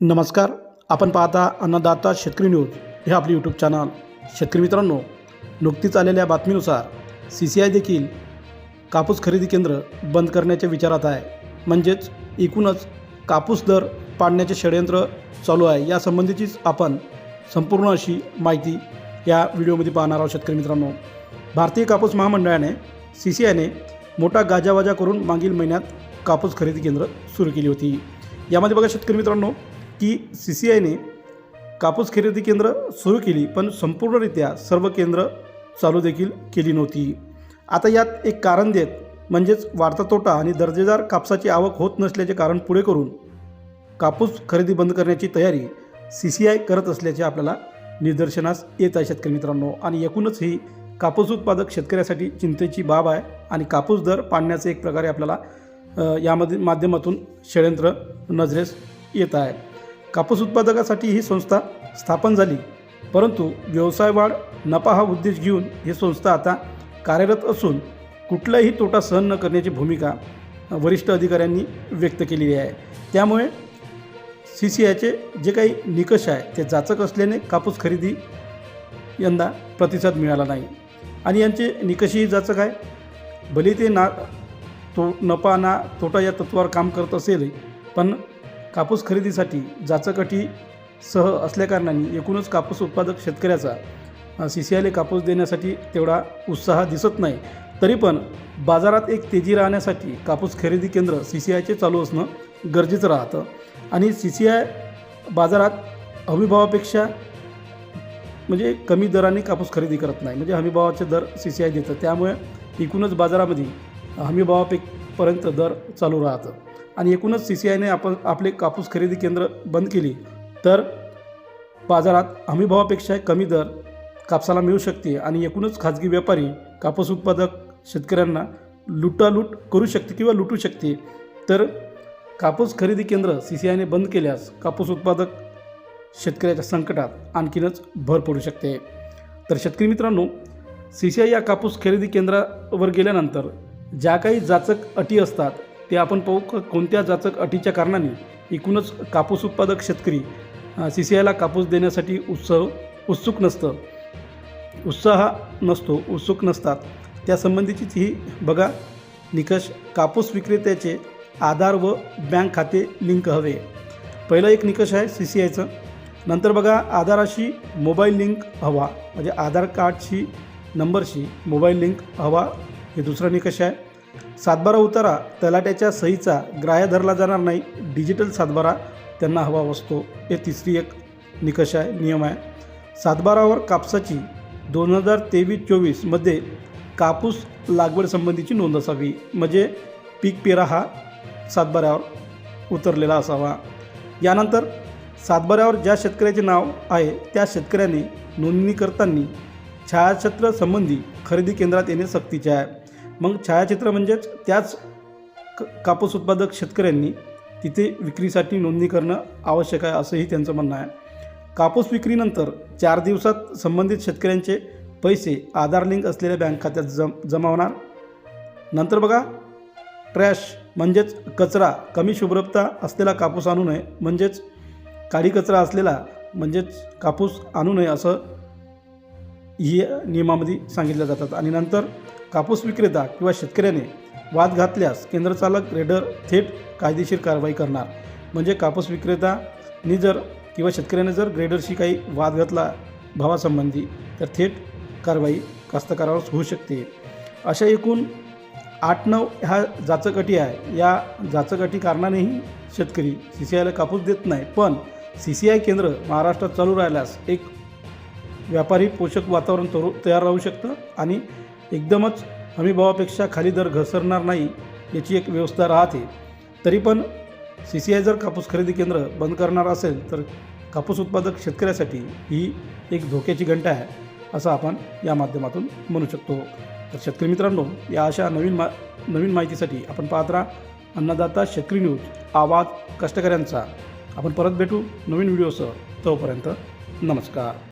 नमस्कार. आपण पाहता अन्नदाता शेतकरी न्यूज. हे आपले यूट्यूब चॅनल शेतकरी मित्रांनो नुकतीच आलेल्या बातमीनुसार सी सी आय देखील कापूस खरेदी केंद्र बंद करण्याच्या विचारात आहे. म्हणजेच एकूणच कापूस दर पाडण्याचे षडयंत्र चालू आहे. यासंबंधीचीच आपण संपूर्ण अशी माहिती या व्हिडिओमध्ये पाहणार आहोत शेतकरी मित्रांनो. भारतीय कापूस महामंडळाने सी सी आयने मोठा गाजावाजा करून मागील महिन्यात कापूस खरेदी केंद्र सुरू केली होती. यामध्ये बघा शेतकरी मित्रांनो की सी सी आयने कापूस खरेदी केंद्र सुरू केली पण संपूर्णरित्या सर्व केंद्र चालू देखील केली नव्हती. आता यात एक कारण देत म्हणजेच वाढता तोटा आणि दर्जेदार कापसाची आवक होत नसल्याचे कारण पुढे करून कापूस खरेदी बंद करण्याची तयारी सी सी आय करत असल्याचे आपल्याला निदर्शनास येत आहे शेतकरी मित्रांनो. आणि एकूणच ही कापूस उत्पादक शेतकऱ्यासाठी चिंतेची बाब आहे आणि कापूस दर पाडण्याचे एक प्रकारे आपल्याला यामध्ये माध्यमातून षडयंत्र नजरेस येत आहे. कापूस उत्पादकासाठी ही संस्था स्थापन झाली. परंतु व्यवसाय वाढ नफा हा उद्देश घेऊन ही संस्था आता कार्यरत असून कुठलाही तोटा सहन न करण्याची भूमिका वरिष्ठ अधिकाऱ्यांनी व्यक्त केलेली आहे. त्यामुळे सी सी आयचे जे काही निकष आहे ते जाचक असल्याने कापूस खरेदी यंदा प्रतिसाद मिळाला नाही. आणि यांचे निकषही जाचक आहे. भले ते ना तो नफा ना तोटा या तत्वावर काम करत असेल पण कापूस खरेदीसाठी जाचकटी सह असल्याकारणाने एकूणच कापूस उत्पादक शेतकऱ्याचा सी सी आयला कापूस देण्यासाठी तेवढा उत्साह दिसत नाही. तरी पण बाजारात एक तेजी राहण्यासाठी कापूस खरेदी केंद्र सी सी आयचे चालू असणं गरजेचं राहतं. आणि सी सी आय बाजारात हमीभावापेक्षा म्हणजे कमी दराने कापूस खरेदी करत नाही. म्हणजे हमीभावाचे दर सी सी आय देतं. त्यामुळे एकूणच बाजारामध्ये हमीभावापेपर्यंत दर चालू राहतं. आणि एकूणच सी सी आयने आपण आपले कापूस खरेदी केंद्र बंद केली तर बाजारात हमीभावापेक्षा कमी दर कापसाला मिळू शकते आणि एकूणच खाजगी व्यापारी कापूस उत्पादक शेतकऱ्यांना लुटालूट करू शकते किंवा लुटू शकते. तर कापूस खरेदी केंद्र सी सी आयने बंद केल्यास कापूस उत्पादक शेतकऱ्याच्या संकटात आणखीनच भर पडू शकते. तर शेतकरी मित्रांनो सी सी आय या कापूस खरेदी केंद्रावर गेल्यानंतर ज्या काही जाचक अटी असतात ते आपण पाहू क- कोणत्या जाचक अटीच्या कारणाने एकूणच कापूस उत्पादक शेतकरी सी सी आयला कापूस देण्यासाठी उत्सव उत्सुक नसतं. उत्साह नसतो उत्सुक नसतात. त्यासंबंधीचीच ही बघा निकष कापूस विक्रेत्याचे आधार व बँक खाते लिंक हवे. पहिलं एक निकष आहे सी सी आयचं नंतर बघा आधाराशी मोबाईल लिंक हवा म्हणजे आधार कार्डशी नंबरशी मोबाईल लिंक हवा हे दुसरा निकष आहे. सातबारा उतारा तलाट्याच्या सहीचा ग्राह्य धरला जाणार नाही. डिजिटल सातबारा त्यांना हवा असतो हे तिसरी एक निकष आहे नियम आहे. सातबारावर कापसाची दोन हजार तेवीस चोवीसमध्ये कापूस लागवडसंबंधीची नोंद असावी. म्हणजे पीक पेरा हा सातबाऱ्यावर उतरलेला असावा. यानंतर सातबाऱ्यावर ज्या शेतकऱ्याचे नाव आहे त्या शेतकऱ्याने नोंदणी करताना छायाचित्र संबंधी खरेदी केंद्रात येणे सक्तीचे आहे. मग छायाचित्र म्हणजेच त्याच क कापूस उत्पादक शेतकऱ्यांनी तिथे विक्रीसाठी नोंदणी करणं आवश्यक आहे असंही त्यांचं म्हणणं आहे. कापूस विक्रीनंतर चार दिवसात संबंधित शेतकऱ्यांचे पैसे आधार लिंक असलेल्या बँक खात्यात जम जमा होणार. नंतर बघा ट्रॅश म्हणजेच कचरा कमी शुभ्रता असलेला कापूस आणू नये म्हणजेच काळी कचरा असलेला म्हणजेच कापूस आणू नये असं ही नियमामध्ये सांगितल्या जातात. आणि नंतर कापूस विक्रेता किंवा शेतकऱ्याने वाद घातल्यास केंद्रचालक रेडर थेट कायदेशीर कारवाई करणार. म्हणजे कापूस विक्रेतानी जर किंवा शेतकऱ्याने जर ग्रेडरशी काही वाद घातला भावासंबंधी तर थेट कारवाई कास्तकारावर होऊ शकते. अशा एकूण आठ नऊ ह्या जाचक अटी आहे. या जाचक अटी कारणानेही शेतकरी सी सी आयला कापूस देत नाही. पण सी सी आय केंद्र महाराष्ट्रात चालू राहिल्यास एक व्यापारी पोषक वातावरण तरू तयार राहू शकतं आणि एकदमच हमीभावापेक्षा खाली दर घसरणार नाही याची एक व्यवस्था राहते. तरी पण सी सी आय जर कापूस खरेदी केंद्र बंद करणार असेल तर कापूस उत्पादक शेतकऱ्यासाठी ही एक धोक्याची घंटा आहे असं आपण या माध्यमातून म्हणू शकतो. तर शेतकरी मित्रांनो या अशा नवीन मा नवीन माहितीसाठी आपण पाहत राहा अन्नदाता शेतकरी न्यूज आवाज कष्टकऱ्यांचा. आपण परत भेटू नवीन व्हिडिओसह. तोपर्यंत नमस्कार.